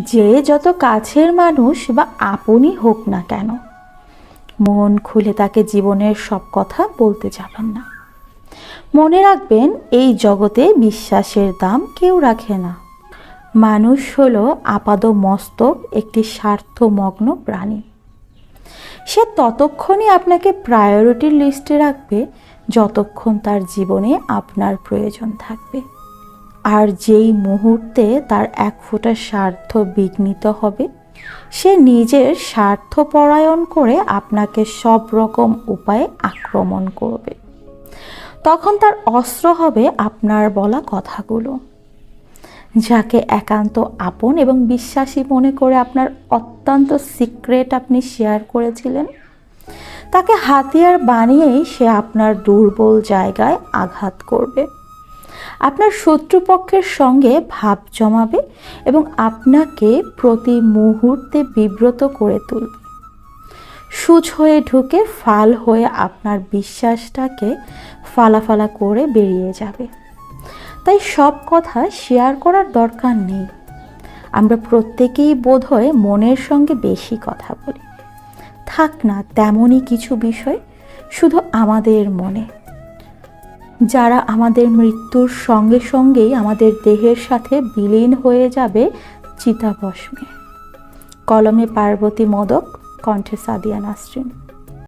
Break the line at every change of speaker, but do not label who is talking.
যে যত কাছের মানুষ বা আপনই হোক না কেন, মন খুলে তাকে জীবনের সব কথা বলতে যাবেন না। মনে রাখবেন, এই জগতে বিশ্বাসের দাম কেউ রাখে না। মানুষ হল আপাদ মস্তক একটি স্বার্থমগ্ন প্রাণী। সে ততক্ষণই আপনাকে প্রায়োরিটি লিস্টে রাখবে, যতক্ষণ তার জীবনে আপনার প্রয়োজন থাকবে। আর যেই মুহূর্তে তার এক ফোঁটা স্বার্থ বিঘ্নিত হবে, সে নিজের স্বার্থ পরায়ণ করে আপনাকে সব রকম উপায়ে আক্রমণ করবে। তখন তার অস্ত্র হবে আপনার বলা কথাগুলো। যাকে একান্ত আপন এবং বিশ্বাসী মনে করে আপনার অত্যন্ত সিক্রেট আপনি শেয়ার করেছিলেন, তাকে হাতিয়ার বানিয়েই সে আপনার দুর্বল জায়গায় আঘাত করবে। আপনার শত্রুপক্ষের সঙ্গে ভাব জমাবে এবং আপনাকে প্রতি মুহূর্তে বিব্রত করে তুলবে। সুচ হয়ে ঢুকে, ফাল হয়ে আপনার বিশ্বাসটাকে ফালাফালা করে বেরিয়ে যাবে। তাই সব কথা শেয়ার করার দরকার নেই। আমরা প্রত্যেকেই বোধহয় মনের সঙ্গে বেশি কথা বলি। থাক না তেমনই কিছু বিষয়, শুধু আমাদের মনে। যারা আমাদের মৃত্যুর সঙ্গে সঙ্গেই আমাদের দেহের সাথে বিলীন হয়ে যাবে, চিতাভস্মে। কলমে পার্বতী মোদক, কণ্ঠে সাদিয়া নাসরিন।